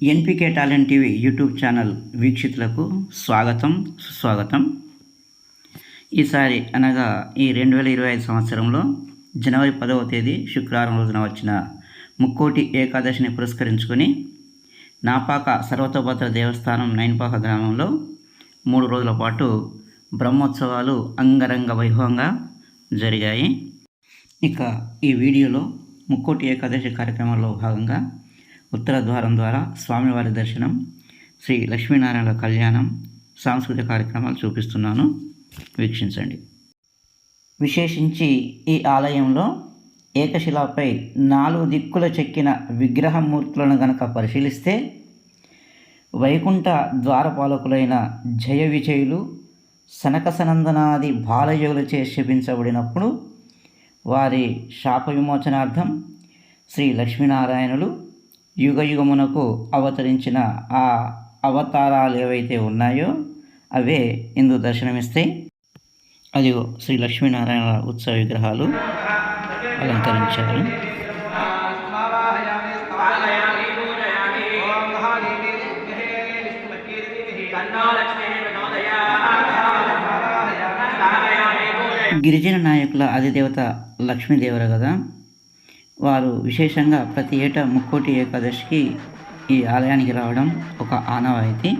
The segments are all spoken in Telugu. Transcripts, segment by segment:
NPK talent TV YouTube channel వీక్షితులకు స్వాగతం సుస్వాగతం. ఈసారి అనగా ఈ రెండు వేల ఇరవై ఐదు సంవత్సరంలో జనవరి పదవ తేదీ శుక్రవారం రోజున వచ్చిన ముక్కోటి ఏకాదశిని పురస్కరించుకొని నాపాక సర్వతోపాత్ర దేవస్థానం నైన్పాక గ్రామంలో మూడు రోజుల పాటు బ్రహ్మోత్సవాలు అంగరంగ వైభవంగా జరిగాయి. ఇక ఈ వీడియోలో ముక్కోటి ఏకాదశి కార్యక్రమంలో భాగంగా ఉత్తర ద్వారం ద్వారా స్వామివారి దర్శనం శ్రీ లక్ష్మీనారాయణ కళ్యాణం సాంస్కృతిక కార్యక్రమాలు చూపిస్తున్నాను. వీక్షించండి. విశేషించి ఈ ఆలయంలో ఏకశిలాపై నాలుగు దిక్కుల చెక్కిన విగ్రహమూర్తులను గనక పరిశీలిస్తే వైకుంఠ ద్వారపాలకులైన జయ విజయులు సనకసనందనాది బాలయోగులచే శపించబడినప్పుడు వారి శాప విమోచనార్థం శ్రీ లక్ష్మీనారాయణులు యుగయుగమునకు అవతరించిన ఆ అవతారాలు ఏవైతే ఉన్నాయో అవే ఇందు దర్శనమిస్తాయి అదిగో శ్రీ లక్ష్మీనారాయణ ఉత్సవ విగ్రహాలు అలంకరించారు గిరిజన నాయకుల అధిదేవత లక్ష్మీదేవర కదా. వారు విశేషంగా ప్రతి ఏటా ముక్కోటి ఏకాదశికి ఈ ఆలయానికి రావడం ఒక ఆనవాయితీ.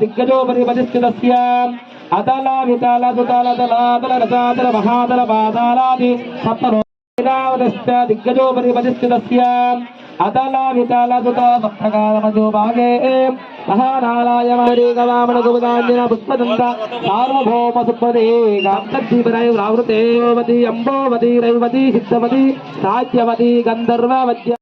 దిగ్గజోపరి పరిస్థితస్య అతల వితల సుతల తలాతల రసాతల మహాతల పాతాలాది సప్తరోదశ్చ దిగ్గజోపరి పరిస్థితస్య అతల వితల సుతల సప్తకాలమజో భాగే మహానారాయణ గవామణ పుష్పదంత సార్వభౌమ సుపదే గాంతీవరై రావృతేవతి అంబోవతి రైవతి సిద్ధవతి సాధ్యవతి గంధర్వవద్య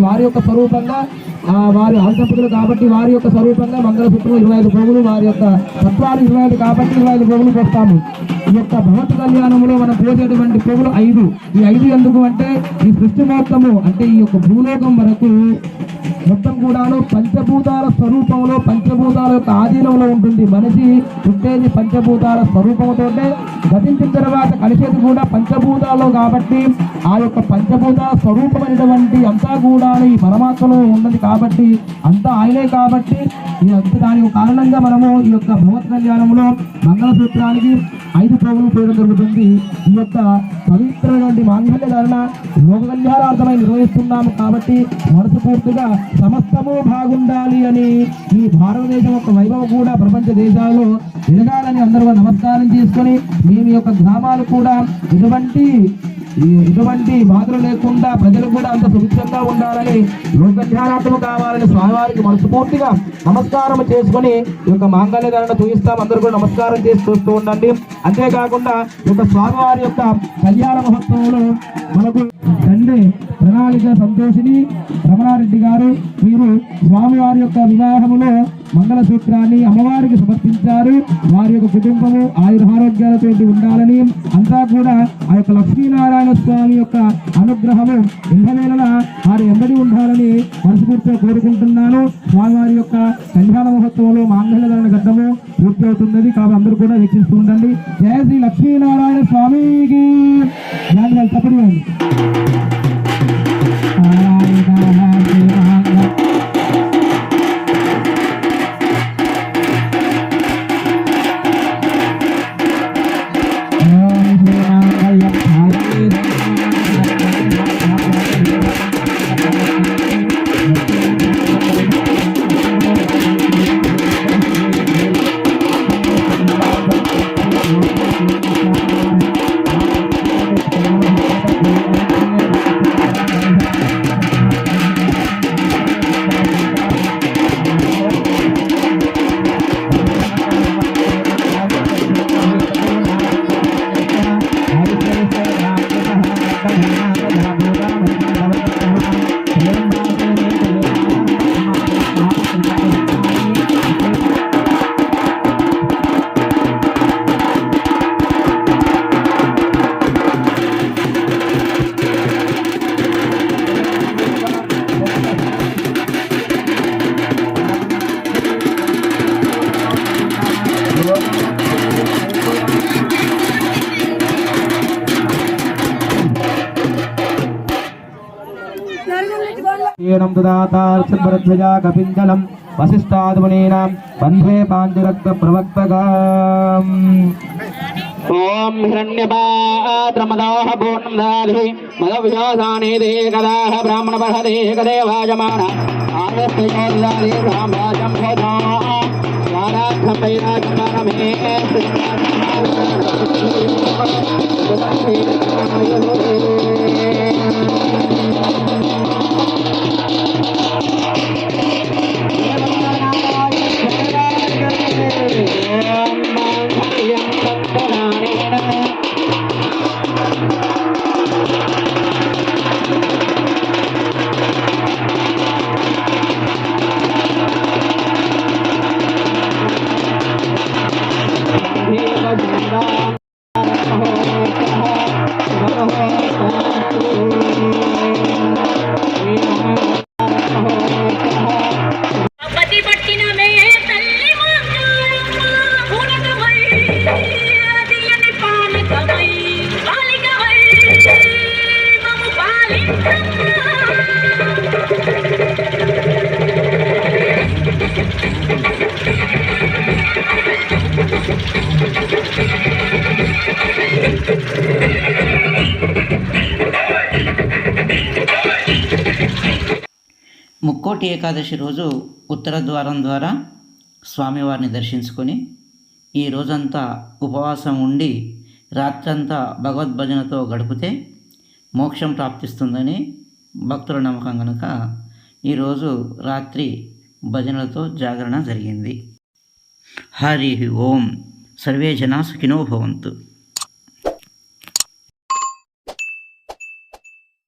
వారి యొక్క స్వరూపంగా వారి హంతపుతులు కాబట్టి వారి యొక్క స్వరూపంగా మంగళసూత్రం ఇరవై ఐదు పోగులు వారి యొక్క తత్వాలు ఇరవై ఐదు కాబట్టి ఇరవై ఐదు పోగులు పోస్తాము ఈ యొక్క భగవత్ కళ్యాణంలో మనం పోసేటువంటి పోగులు ఐదు. ఈ ఐదు ఎందుకు అంటే ఈ సృష్టి మొత్తము అంటే ఈ యొక్క భూలోకం వరకు మొత్తం కూడాను పంచభూతాల స్వరూపంలో పంచభూతాల యొక్క ఆధీనంలో ఉంటుంది. మనిషి పుట్టేది పంచభూతాల స్వరూపంతోటే గతించిన తర్వాత కలిసేది కూడా పంచభూతాల్లో కాబట్టి ఆ యొక్క పంచభూతాల స్వరూపమైనటువంటి అంతా కూడా ఈ పరమాత్మలో ఉన్నది కాబట్టి కాబట్టి అంతా ఆయనే కాబట్టి ఈ అంత దాని కారణంగా మనము ఈ యొక్క భగవత్ కళ్యాణంలో మంగళసూత్రానికి ఐదు పోగులు చేయడం జరుగుతుంది. ఈ యొక్క పవిత్రమైనటువంటి మాంగళ్య ధారణ లోక కళ్యాణార్థమై నిర్వహిస్తున్నాము కాబట్టి మనస్ఫూర్తిగా సమస్తము బాగుండాలి అని ఈ భారతదేశం యొక్క వైభవం కూడా ప్రపంచ దేశాల్లో ఎదగాలని అందరూ నమస్కారం చేసుకొని మేము యొక్క గ్రామాలు కూడా ఎటువంటి ఇటువంటి ఎటువంటి బాధలు లేకుండా ప్రజలు కూడా అంత సుభిక్షంగా ఉండాలని లోక కావాలని స్వామివారికి మనస్ఫూర్తిగా నమస్కారం చేసుకొని ఈ యొక్క మాంగళ్య చూపిస్తాం అందరూ కూడా నమస్కారం చేసి చూస్తూ ఉండండి. అంతేకాకుండా ఈ యొక్క స్వామివారి యొక్క కళ్యాణ మహోత్సవంలో మనకు తండ్రి ప్రణాళిక సంతోషిని రమణారెడ్డి గారు మీరు స్వామివారి యొక్క వివాహములో మంగళసూత్రాన్ని అమ్మవారికి సమర్పించారు. వారి యొక్క కుటుంబము ఆయురారోగ్యాలతో ఉండాలని అంతా కూడా ఆ యొక్క లక్ష్మీనారాయణ స్వామి యొక్క అనుగ్రహము ఇంధవేళ వారి ఎంబడి ఉండాలని మనస్ఫూర్తిగా కోరుకుంటున్నాను. స్వామివారి యొక్క కళ్యాణ మహోత్సవంలో మాంగళ్యధరణ గడ్డము పూర్తి అవుతున్నది కాబట్టి అందరూ కూడా వీక్షిస్తూ ఉండండి. జయ శ్రీ లక్ష్మీనారాయణ స్వామికి. జాగ్రత్త एनम सुदातार्चिभरध्वजा कपिञ्जलम् वसिष्ठाद्मुनीनाम् बन्धे पाञ्चरक्तप्रवक्तगाम् ॐ हिरण्यपात्रमदाह पूर्णदाधि मदव्यासाने देहकदाः ब्राह्मणपहदे एकदेवायमाना आदर्शयोदादे ब्राह्मणाजं भोजा स्वारार्थपैराजमानमे Thank you. Thank you. Mukkoti Ekadashi రోజు ఉత్తర ద్వారం ద్వారా స్వామివారిని దర్శించుకొని ఈ రోజంతా ఉపవాసం ఉండి రాత్రంతా భగవద్భజనతో గడిపితే మోక్షం ప్రాప్తిస్తుందని భక్తుల నమ్మకం కనుక ఈరోజు రాత్రి భజనలతో జాగరణ జరిగింది. హరి ఓం. సర్వే జనా సుఖినో భవంతు.